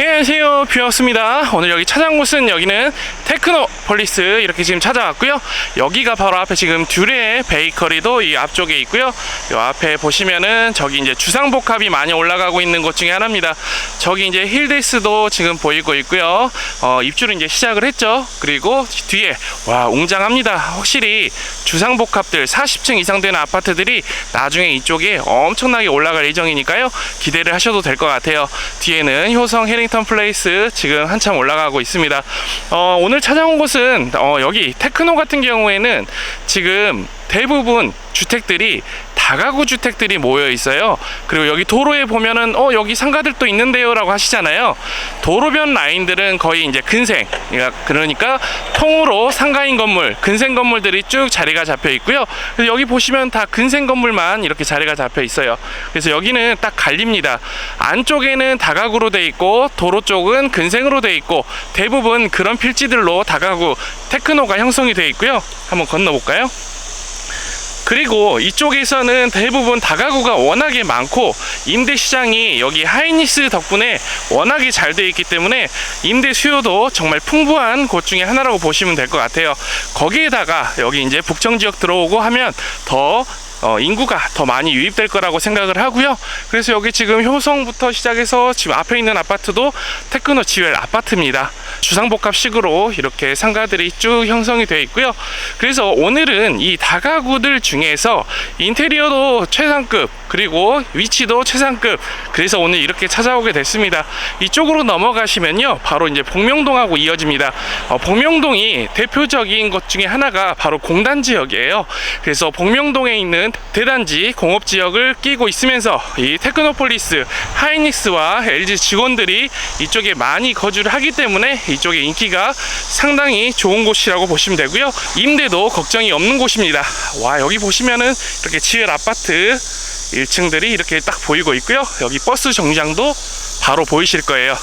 예, 안녕하세요. 뷰였습니다. 오늘 여기 찾아온 곳은 여기는 테크노폴리스 이렇게 지금 찾아왔고요. 여기가 바로 앞에 지금 듀레 베이커리도 이 앞쪽에 있고요. 이 앞에 보시면은 저기 이제 주상복합이 많이 올라가고 있는 곳 중에 하나입니다. 저기 이제 힐데스도 지금 보이고 있고요. 어, 입주를 이제 시작을 했죠. 그리고 뒤에 와 웅장합니다. 확실히 주상복합들 40층 이상 되는 아파트들이 나중에 이쪽에 엄청나게 올라갈 예정이니까요. 기대를 하셔도 될 것 같아요. 뒤에는 효성 해링 턴 플레이스 지금 한참 올라가고 있습니다. 어, 오늘 찾아온 곳은 어, 여기 테크노 같은 경우에는 지금 대부분 주택들이 다가구 주택들이 모여 있어요. 그리고 여기 도로에 보면은 어 여기 상가들도 있는데요라고 하시잖아요. 도로변 라인들은 거의 이제 근생 그러니까- 그러니까 통으로 상가인 건물, 근생 건물들이 쭉 자리가 잡혀 있고요. 여기 보시면 다 근생 건물만 이렇게 자리가 잡혀 있어요. 그래서 여기는 딱 갈립니다. 안쪽에는 다가구로 돼 있고 도로 쪽은 근생으로 돼 있고 대부분 그런 필지들로 다가구 테크노가 형성이 돼 있고요. 한번 건너 볼까요? 그리고 이쪽에서는 대부분 다가구가 워낙에 많고 임대 시장이 여기 하이니스 덕분에 워낙에 잘 돼 있기 때문에 임대 수요도 정말 풍부한 곳 중에 하나라고 보시면 될 것 같아요. 거기에다가 여기 이제 북청 지역 들어오고 하면 더 어, 인구가 더 많이 유입될 거라고 생각을 하고요. 그래서 여기 지금 효성부터 시작해서 지금 앞에 있는 아파트도 테크노 지웰 아파트입니다. 주상복합식으로 이렇게 상가들이 쭉 형성이 되어 있고요. 그래서 오늘은 이 다가구들 중에서 인테리어도 최상급 그리고 위치도 최상급 그래서 오늘 이렇게 찾아오게 됐습니다. 이쪽으로 넘어가시면요. 바로 이제 복명동하고 이어집니다. 어, 복명동이 대표적인 것 중에 하나가 바로 공단 지역이에요. 그래서 복명동에 있는 대단지 공업 지역을 끼고 있으면서 이 테크노폴리스 하이닉스와 LG 직원들이 이쪽에 많이 거주를 하기 때문에 이쪽에 인기가 상당히 좋은 곳이라고 보시면 되고요. 임대도 걱정이 없는 곳입니다. 와 여기 보시면은 이렇게 지을 아파트 1층들이 이렇게 딱 보이고 있고요. 여기 버스 정류장도 바로 보이실 거예요.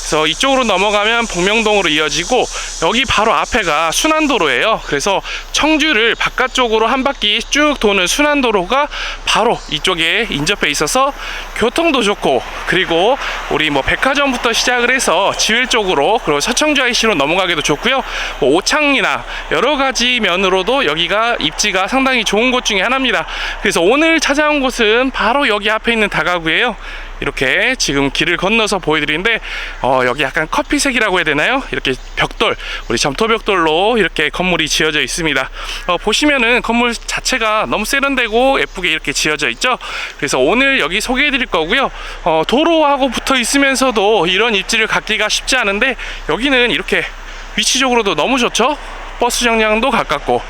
그래서 이쪽으로 넘어가면 복명동으로 이어지고 여기 바로 앞에가 순환도로예요. 그래서 청주를 바깥쪽으로 한 바퀴 쭉 도는 순환도로가 바로 이쪽에 인접해 있어서 교통도 좋고 그리고 우리 뭐 백화점부터 시작을 해서 지회 쪽으로 그리고 서청주 IC로 넘어가기도 좋고요. 뭐 오창이나 여러 가지 면으로도 여기가 입지가 상당히 좋은 곳 중에 하나입니다. 그래서 오늘 찾아온 곳은 바로 여기 앞에 있는 다가구예요. 이렇게 지금 길을 건너서 보여드리는데 어, 여기 약간 커피색이라고 해야 되나요? 이렇게 벽돌 우리 점토벽돌로 이렇게 건물이 지어져 있습니다. 어, 보시면은 건물 자체가 너무 세련되고 예쁘게 이렇게 지어져 있죠. 그래서 오늘 여기 소개해드릴 거고요. 어, 도로하고 붙어 있으면서도 이런 입지를 갖기가 쉽지 않은데 여기는 이렇게 위치적으로도 너무 좋죠. 버스 정량도 가깝고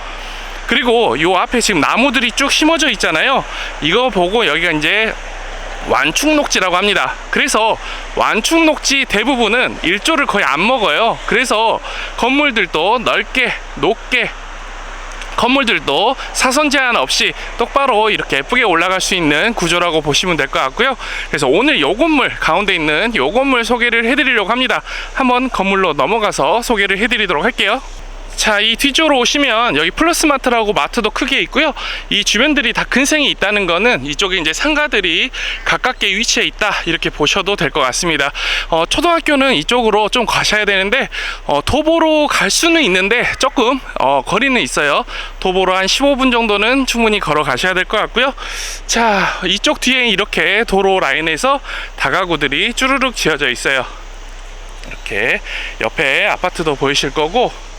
그리고 요 앞에 지금 나무들이 쭉 심어져 있잖아요. 이거 보고 여기가 이제 완충녹지라고 합니다. 그래서 완충녹지 대부분은 일조를 거의 안 먹어요. 그래서 건물들도 넓게 높게 건물들도 사선 제한 없이 똑바로 이렇게 예쁘게 올라갈 수 있는 구조라고 보시면 될 것 같고요. 그래서 오늘 요 건물 가운데 있는 요 건물 소개를 해드리려고 합니다. 한번 건물로 넘어가서 소개를 해드리도록 할게요. 자, 이 뒤쪽으로 오시면 여기 플러스 마트라고 마트도 크게 있고요. 이 주변들이 다 근생이 있다는 거는 이쪽에 이제 상가들이 가깝게 위치해 있다 이렇게 보셔도 될 것 같습니다. 어, 초등학교는 이쪽으로 좀 가셔야 되는데 어, 도보로 갈 수는 있는데 조금 어, 거리는 있어요. 도보로 한 15분 정도는 충분히 걸어 가셔야 될 것 같고요. 자, 이쪽 뒤에 이렇게 도로 라인에서 다가구들이 쭈르륵 지어져 있어요. 이렇게 옆에 아파트도 보이실 거고 어,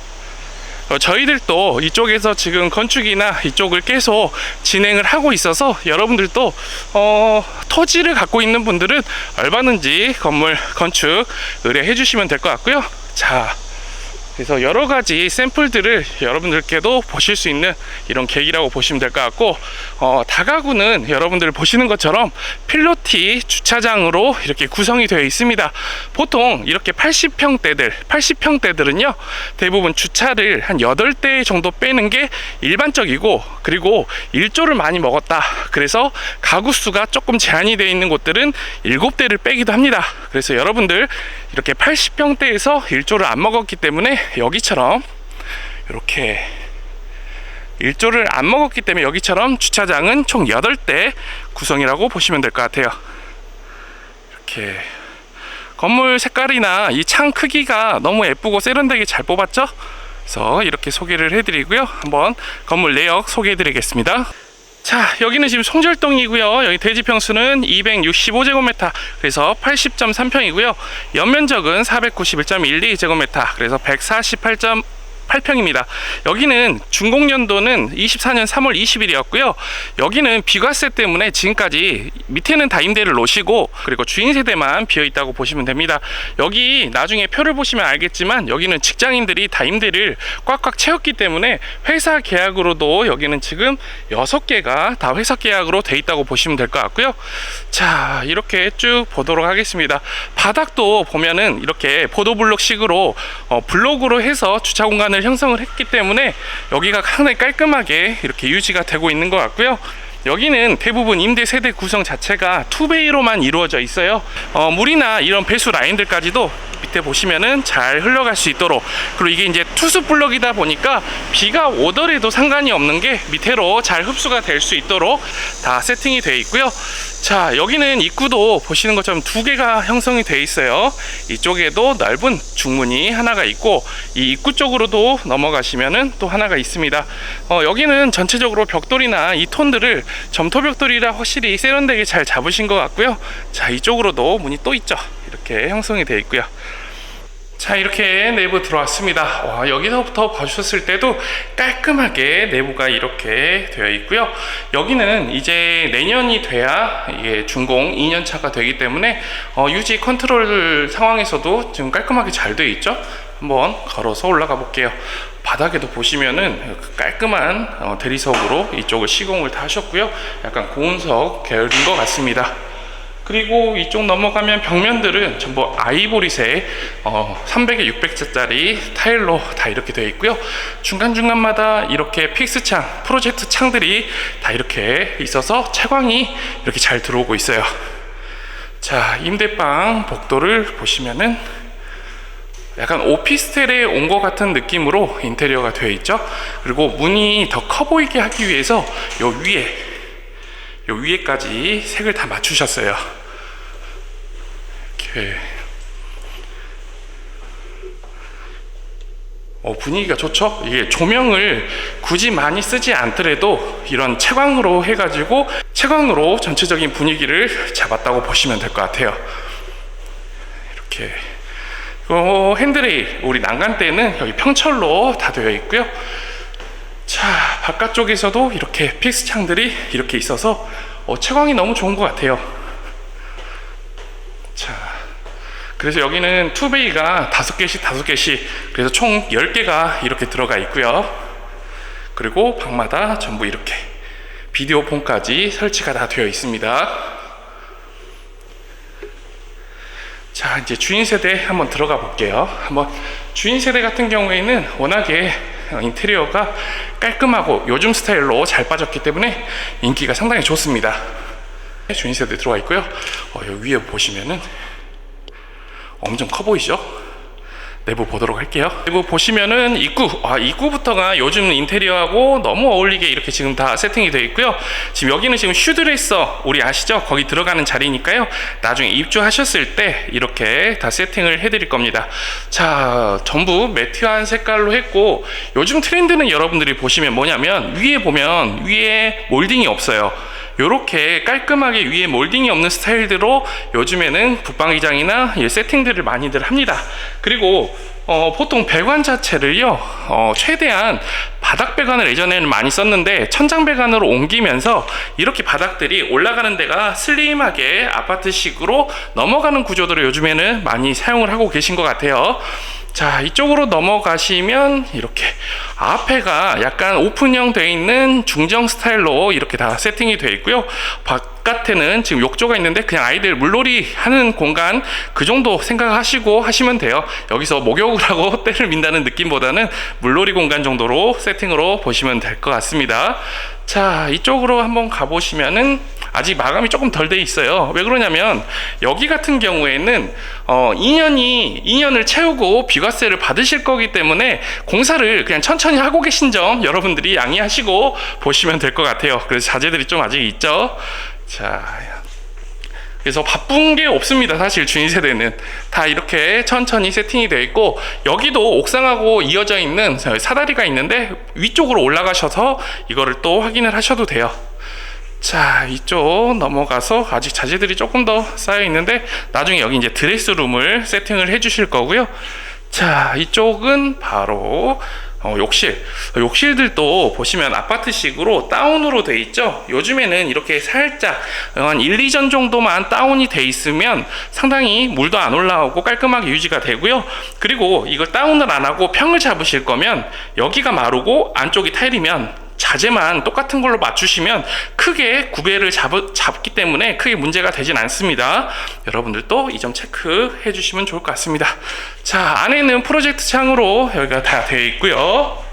저희들도 이쪽에서 지금 건축이나 이쪽을 계속 진행을 하고 있어서 여러분들도 어, 토지를 갖고 있는 분들은 얼마든지 건물 건축 의뢰해 주시면 될 것 같고요. 자, 그래서 여러 가지 샘플들을 여러분들께도 보실 수 있는 이런 계기라고 보시면 될 것 같고 어, 다가구는 여러분들 보시는 것처럼 필로티 주차장으로 이렇게 구성이 되어 있습니다. 보통 이렇게 80평대들, 80평대들은요 대부분 주차를 한 8대 정도 빼는 게 일반적이고 그리고 일조를 많이 먹었다. 그래서 가구 수가 조금 제한이 되어 있는 곳들은 7대를 빼기도 합니다. 그래서 여러분들 이렇게 80평대에서 일조를 안 먹었기 때문에 여기처럼 이렇게 일조를 안 먹었기 때문에 여기처럼 주차장은 총 8대 구성이라고 보시면 될 것 같아요. 이렇게 건물 색깔이나 이 창 크기가 너무 예쁘고 세련되게 잘 뽑았죠? 그래서 이렇게 소개를 해드리고요. 한번 건물 내역 소개해드리겠습니다. 자, 여기는 지금 송절동이고요. 여기 대지 평수는 265제곱미터, 그래서 80.3평이고요. 연면적은 491.12제곱미터, 그래서 148. 8평입니다. 여기는 준공연도는 24년 3월 20일이었고요. 여기는 비과세 때문에 지금까지 밑에는 다 임대를 놓으시고 그리고 주인 세대만 비어 있다고 보시면 됩니다. 여기 나중에 표를 보시면 알겠지만 여기는 직장인들이 다 임대를 꽉꽉 채웠기 때문에 회사 계약으로도 여기는 지금 6개가 다 회사 계약으로 돼 있다고 보시면 될 것 같고요. 자, 이렇게 쭉 보도록 하겠습니다. 바닥도 보면은 이렇게 보도블록식으로 어, 블록으로 해서 주차 공간을 형성을 했기 때문에 여기가 상당히 깔끔하게 이렇게 유지가 되고 있는 것 같고요. 여기는 대부분 임대 세대 구성 자체가 투베이로만 이루어져 있어요. 어, 물이나 이런 배수 라인들까지도 밑에 보시면은 잘 흘러갈 수 있도록 그리고 이게 이제 투수 블럭이다 보니까 비가 오더라도 상관이 없는 게 밑으로 잘 흡수가 될 수 있도록 다 세팅이 되어 있고요. 자 여기는 입구도 보시는 것처럼 두 개가 형성이 되어 있어요. 이쪽에도 넓은 중문이 하나가 있고 이 입구 쪽으로도 넘어가시면은 또 하나가 있습니다. 어, 여기는 전체적으로 벽돌이나 이 톤들을 점토 벽돌이라 확실히 세련되게 잘 잡으신 것 같고요. 자 이쪽으로도 문이 또 있죠. 이렇게 형성이 되어 있고요. 자 이렇게 내부 들어왔습니다. 와, 여기서부터 봐주셨을 때도 깔끔하게 내부가 이렇게 되어 있고요. 여기는 이제 내년이 돼야 이게 준공 2년차가 되기 때문에 어, 유지 컨트롤 상황에서도 지금 깔끔하게 잘 되어 있죠? 한번 걸어서 올라가 볼게요. 바닥에도 보시면은 깔끔한 어, 대리석으로 이쪽을 시공을 다 하셨고요. 약간 고운석 계열인 것 같습니다 그리고 이쪽 넘어가면 벽면들은 전부 아이보리색 어, 300에 600짜리 타일로 다 이렇게 되어 있고요. 중간중간마다 이렇게 픽스 창, 프로젝트 창들이 다 이렇게 있어서 채광이 이렇게 잘 들어오고 있어요. 자, 임대방 복도를 보시면은 약간 오피스텔에 온 것 같은 느낌으로 인테리어가 되어 있죠. 그리고 문이 더 커 보이게 하기 위해서 요 위에 요 위에까지 색을 다 맞추셨어요. 이렇게 어, 분위기가 좋죠? 이게 조명을 굳이 많이 쓰지 않더라도 이런 채광으로 해가지고 채광으로 전체적인 분위기를 잡았다고 보시면 될 것 같아요. 이렇게 어, 핸드레일 우리 난간대는 여기 평철로 다 되어 있고요. 자 바깥쪽에서도 이렇게 픽스 창들이 이렇게 있어서 어, 채광이 너무 좋은 것 같아요 자 그래서 여기는 투베이가 다섯 개씩 다섯 개씩 그래서 총 10개가 이렇게 들어가 있고요 그리고 방마다 전부 이렇게 비디오 폰까지 설치가 다 되어 있습니다 자 이제 주인 세대 한번 들어가 볼게요 한번 주인 세대 같은 경우에는 워낙에 인테리어가 깔끔하고 요즘 스타일로 잘 빠졌기 때문에 인기가 상당히 좋습니다. 주인 세대 들어와 있고요. 어, 여기 위에 보시면은 엄청 커 보이죠? 내부 보도록 할게요. 내부 보시면은 입구, 아, 입구부터가 요즘 인테리어하고 너무 어울리게 이렇게 지금 다 세팅이 되어 있고요. 지금 여기는 지금 슈드레서 우리 아시죠? 거기 들어가는 자리니까요. 나중에 입주하셨을 때 이렇게 다 세팅을 해드릴 겁니다. 자, 전부 매트한 색깔로 했고 요즘 트렌드는 여러분들이 보시면 뭐냐면 위에 보면 위에 몰딩이 없어요. 이렇게 깔끔하게 위에 몰딩이 없는 스타일대로 요즘에는 붙박이장이나 세팅들을 많이들 합니다. 그리고 어, 보통 배관 자체를요 어, 최대한 바닥 배관을 예전에는 많이 썼는데 천장 배관으로 옮기면서 이렇게 바닥들이 올라가는 데가 슬림하게 아파트식으로 넘어가는 구조들을 요즘에는 많이 사용을 하고 계신 것 같아요. 자 이쪽으로 넘어가시면 이렇게 앞에가 약간 오픈형 되어 있는 중정 스타일로 이렇게 다 세팅이 되어 있고요 바깥에는 지금 욕조가 있는데 그냥 아이들 물놀이 하는 공간 그 정도 생각하시고 하시면 돼요 여기서 목욕을 하고 때를 민다는 느낌보다는 물놀이 공간 정도로 세팅 으로 보시면 될 것 같습니다 자 이쪽으로 한번 가보시면은 아직 마감이 조금 덜 돼 있어요. 왜 그러냐면 여기 같은 경우에는 어 2년이 2년을 채우고 비과세를 받으실 거기 때문에 공사를 그냥 천천히 하고 계신 점 여러분들이 양해하시고 보시면 될 것 같아요. 그래서 자재들이 좀 아직 있죠. 자 그래서 바쁜 게 없습니다. 사실 주인 세대는 다 이렇게 천천히 세팅이 되어 있고 여기도 옥상하고 이어져 있는 사다리가 있는데 위쪽으로 올라가셔서 이거를 또 확인을 하셔도 돼요. 자 이쪽 넘어가서 아직 자재들이 조금 더 쌓여 있는데 나중에 여기 이제 드레스룸을 세팅을 해 주실 거고요 자 이쪽은 바로 어, 욕실. 욕실들도 보시면 아파트식으로 다운으로 돼 있죠? 요즘에는 이렇게 살짝 한 1, 2전 정도만 다운이 돼 있으면 상당히 물도 안 올라오고 깔끔하게 유지가 되고요. 그리고 이걸 다운을 안 하고 평을 잡으실 거면 여기가 마르고 안쪽이 타일이면 자재만 똑같은 걸로 맞추시면 크게 구배를 잡, 잡기 때문에 크게 문제가 되진 않습니다. 여러분들도 이 점 체크해 주시면 좋을 것 같습니다. 자, 안에는 프로젝트 창으로 여기가 다 되어 있고요.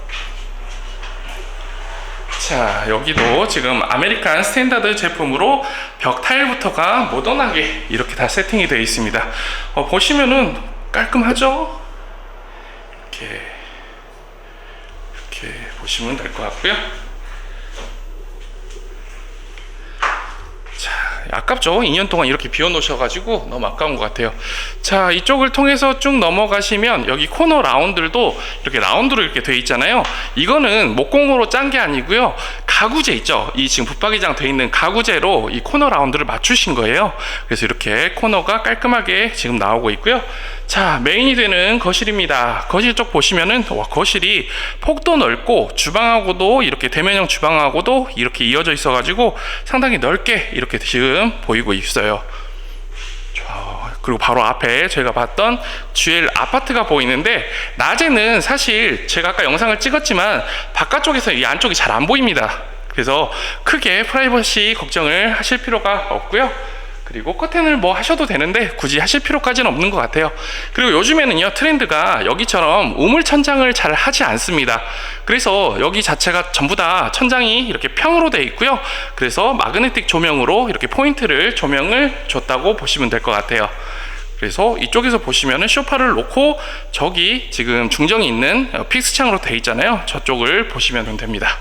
자, 여기도 지금 아메리칸 스탠다드 제품으로 벽 타일부터가 모던하게 이렇게 다 세팅이 되어 있습니다. 어, 보시면은 깔끔하죠? 이렇게 보시면 될 것 같고요. 자, 아깝죠? 2년 동안 이렇게 비워놓으셔가지고 너무 아까운 것 같아요. 자, 이쪽을 통해서 쭉 넘어가시면 여기 코너 라운드도 이렇게 라운드로 이렇게 돼 있잖아요. 이거는 목공으로 짠 게 아니고요. 가구재 있죠? 이 지금 붙박이장 돼 있는 가구재로 이 코너 라운드를 맞추신 거예요. 그래서 이렇게 코너가 깔끔하게 지금 나오고 있고요. 자, 메인이 되는 거실입니다. 거실 쪽 보시면은 와, 거실이 폭도 넓고 주방하고도 이렇게 대면형 주방하고도 이렇게 이어져 있어 가지고 상당히 넓게 이렇게 지금 보이고 있어요. 자, 그리고 바로 앞에 저희가 봤던 GL 아파트가 보이는데 낮에는 사실 제가 아까 영상을 찍었지만 바깥쪽에서 이 안쪽이 잘 안 보입니다. 그래서 크게 프라이버시 걱정을 하실 필요가 없고요. 그리고 커튼을 뭐 하셔도 되는데 굳이 하실 필요까지는 없는 것 같아요. 그리고 요즘에는요 트렌드가 여기처럼 우물 천장을 잘 하지 않습니다. 그래서 여기 자체가 전부 다 천장이 이렇게 평으로 되어 있고요. 그래서 마그네틱 조명으로 이렇게 포인트를 조명을 줬다고 보시면 될 것 같아요. 그래서 이쪽에서 보시면은 쇼파를 놓고 저기 지금 중정이 있는 픽스 창으로 되어 있잖아요. 저쪽을 보시면 됩니다.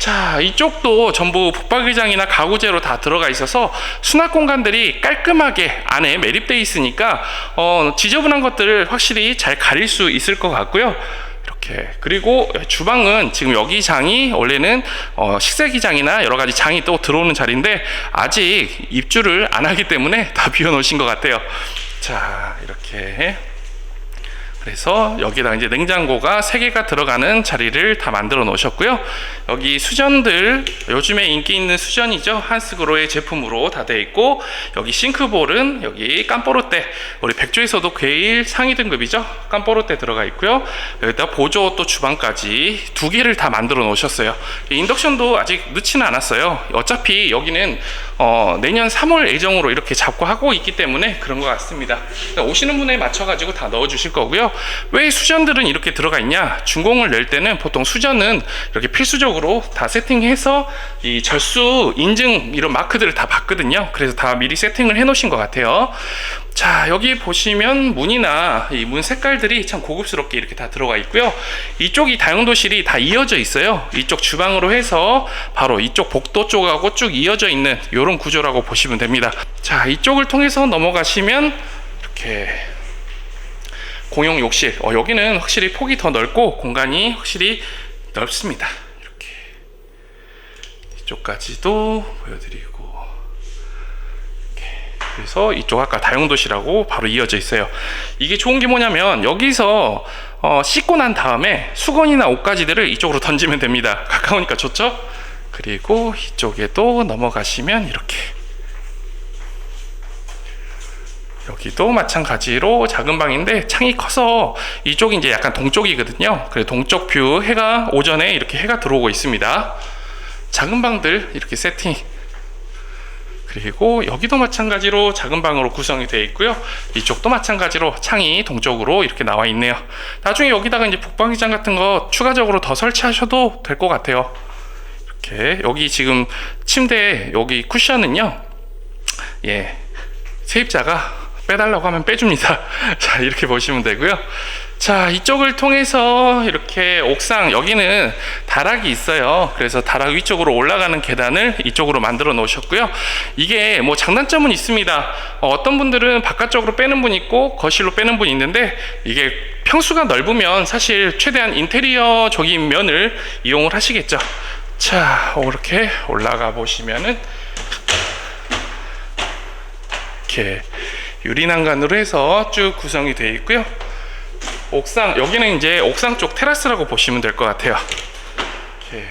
자, 이쪽도 전부 붙박이장이나 가구재로 다 들어가 있어서 수납 공간들이 깔끔하게 안에 매립되어 있으니까 어, 지저분한 것들을 확실히 잘 가릴 수 있을 것 같고요. 이렇게 그리고 주방은 지금 여기 장이 원래는 어, 식세기 장이나 여러 가지 장이 또 들어오는 자리인데 아직 입주를 안 하기 때문에 다 비워놓으신 것 같아요. 자 이렇게 그래서 여기다 이제 냉장고가 3개가 들어가는 자리를 다 만들어 놓으셨고요. 여기 수전들 요즘에 인기 있는 수전이죠. 한스그로의 제품으로 다 되어 있고 여기 싱크볼은 여기 깜뽀르떼 우리 백조에서도 제일 상위 등급이죠. 깜뽀르떼 들어가 있고요. 여기다 보조 또 주방까지 두 개를 다 만들어 놓으셨어요. 인덕션도 아직 넣지는 않았어요. 어차피 여기는 어, 내년 3월 예정으로 이렇게 잡고 하고 있기 때문에 그런 것 같습니다. 그러니까 오시는 분에 맞춰 가지고 다 넣어 주실 거고요. 왜 수전들은 이렇게 들어가 있냐? 준공을 낼 때는 보통 수전은 이렇게 필수적으로 다 세팅해서 이 절수 인증 이런 마크들을 다 받거든요. 그래서 다 미리 세팅을 해 놓으신 것 같아요. 자, 여기 보시면 문이나 이 문 색깔들이 참 고급스럽게 이렇게 다 들어가 있고요. 이쪽이 다용도실이 다 이어져 있어요. 이쪽 주방으로 해서 바로 이쪽 복도 쪽하고 쭉 이어져 있는 이런 구조라고 보시면 됩니다. 자, 이쪽을 통해서 넘어가시면 이렇게 공용 욕실. 어, 여기는 확실히 폭이 더 넓고 공간이 확실히 넓습니다. 이렇게 이쪽까지도 보여드리고. 그래서 이쪽 아까 다용도실하고 바로 이어져 있어요. 이게 좋은 게 뭐냐면 여기서 어, 씻고 난 다음에 수건이나 옷가지들을 이쪽으로 던지면 됩니다. 가까우니까 좋죠? 그리고 이쪽에도 넘어가시면 이렇게 여기도 마찬가지로 작은 방인데 창이 커서 이쪽이 이제 약간 동쪽이거든요. 그래 동쪽 뷰 해가 오전에 이렇게 해가 들어오고 있습니다. 작은 방들 이렇게 세팅. 그리고 여기도 마찬가지로 작은 방으로 구성이 되어 있고요. 이쪽도 마찬가지로 창이 동쪽으로 이렇게 나와 있네요. 나중에 여기다가 이제 북방기장 같은 거 추가적으로 더 설치하셔도 될 것 같아요. 이렇게 여기 지금 침대 여기 쿠션은요. 예. 세입자가 빼달라고 하면 빼줍니다. 자, 이렇게 보시면 되고요. 자, 이쪽을 통해서 이렇게 옥상, 여기는 다락이 있어요. 그래서 다락 위쪽으로 올라가는 계단을 이쪽으로 만들어 놓으셨고요. 이게 뭐 장단점은 있습니다. 어, 떤 분들은 바깥쪽으로 빼는 분 있고 거실로 빼는 분 있는데 이게 평수가 넓으면 사실 최대한 인테리어적인 면을 이용을 하시겠죠. 자, 이렇게 올라가 보시면은 이렇게 유리난간으로 해서 쭉 구성이 되어 있고요. 옥상 여기는 이제 옥상 쪽 테라스라고 보시면 될 것 같아요. 이렇게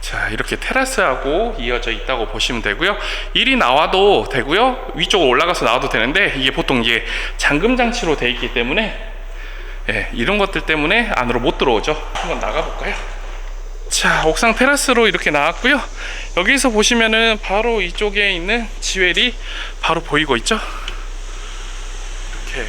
자 이렇게 테라스하고 이어져 있다고 보시면 되고요. 일이 나와도 되고요. 위쪽으로 올라가서 나와도 되는데 이게 보통 이게 잠금 장치로 되어 있기 때문에 예, 이런 것들 때문에 안으로 못 들어오죠. 한번 나가 볼까요? 자, 옥상 테라스로 이렇게 나왔고요. 여기서 보시면은 바로 이쪽에 있는 지웰이 바로 보이고 있죠. 이렇게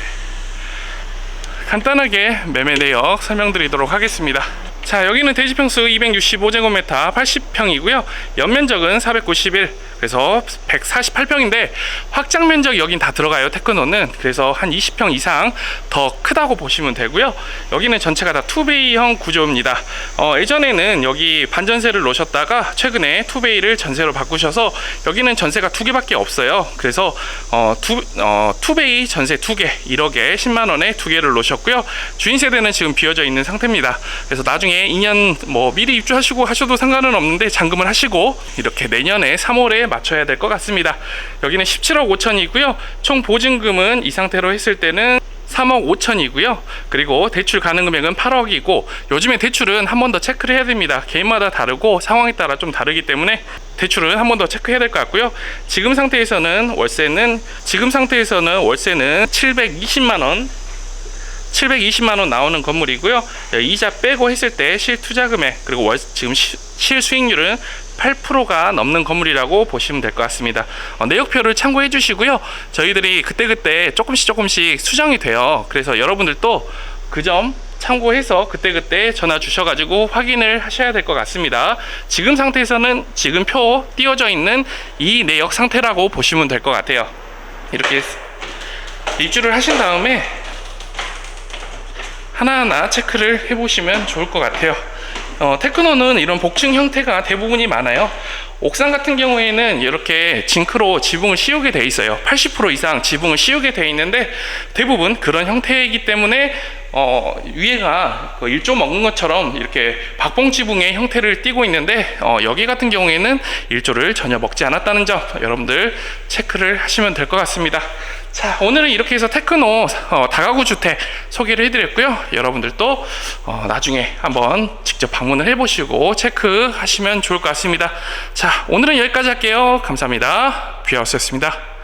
간단하게 매매 내역 설명드리도록 하겠습니다. 자, 여기는 대지 평수 265제곱미터 80평이고요. 연면적은 491. 그래서 148평인데 확장 면적 여긴 다 들어가요. 테크노는. 그래서 한 20평 이상 더 크다고 보시면 되고요. 여기는 전체가 다 투베이형 구조입니다. 어, 예전에는 여기 반전세를 놓으셨다가 최근에 투베이를 전세로 바꾸셔서 여기는 전세가 두 개밖에 없어요. 그래서 어, 투, 어, 투베이 전세 두 개, 1억에 10만 원에 두 개를 놓으셨고요. 주인 세대는 지금 비어져 있는 상태입니다. 그래서 나중에 2년 뭐 미리 입주하시고 하셔도 상관은 없는데 잔금을 하시고 이렇게 내년에 3월에 맞춰야 될 것 같습니다. 여기는 17억 5천이고요. 총 보증금은 이 상태로 했을 때는 3억 5천이고요. 그리고 대출 가능 금액은 8억이고 요즘에 대출은 한 번 더 체크를 해야 됩니다. 개인마다 다르고 상황에 따라 좀 다르기 때문에 대출은 한 번 더 체크해야 될 것 같고요. 지금 상태에서는 월세는 지금 상태에서는 월세는 720만 원 720만 원 나오는 건물이고요. 이자 빼고 했을 때 실투자 금액 그리고 월, 지금 시, 실수익률은 8%가 넘는 건물이라고 보시면 될 것 같습니다. 어, 내역표를 참고해 주시고요. 저희들이 그때그때 조금씩 조금씩 수정이 돼요. 그래서 여러분들도 그 점 참고해서 그때그때 전화 주셔가지고 확인을 하셔야 될 것 같습니다. 지금 상태에서는 지금 표 띄워져 있는 이 내역 상태라고 보시면 될 것 같아요. 이렇게 입주를 하신 다음에 하나하나 체크를 해보시면 좋을 것 같아요. 어, 테크노는 이런 복층 형태가 대부분이 많아요. 옥상 같은 경우에는 이렇게 징크로 지붕을 씌우게 돼 있어요. 80% 이상 지붕을 씌우게 돼 있는데 대부분 그런 형태이기 때문에 어, 위에가 그 일조 먹는 것처럼 이렇게 박봉 지붕의 형태를 띠고 있는데 어, 여기 같은 경우에는 일조를 전혀 먹지 않았다는 점 여러분들 체크를 하시면 될 것 같습니다. 자 오늘은 이렇게 해서 테크노 어, 다가구 주택 소개를 해드렸고요. 여러분들도 어, 나중에 한번 직접 방문을 해보시고 체크하시면 좋을 것 같습니다. 자 오늘은 여기까지 할게요. 감사합니다. 뷰하우스였습니다.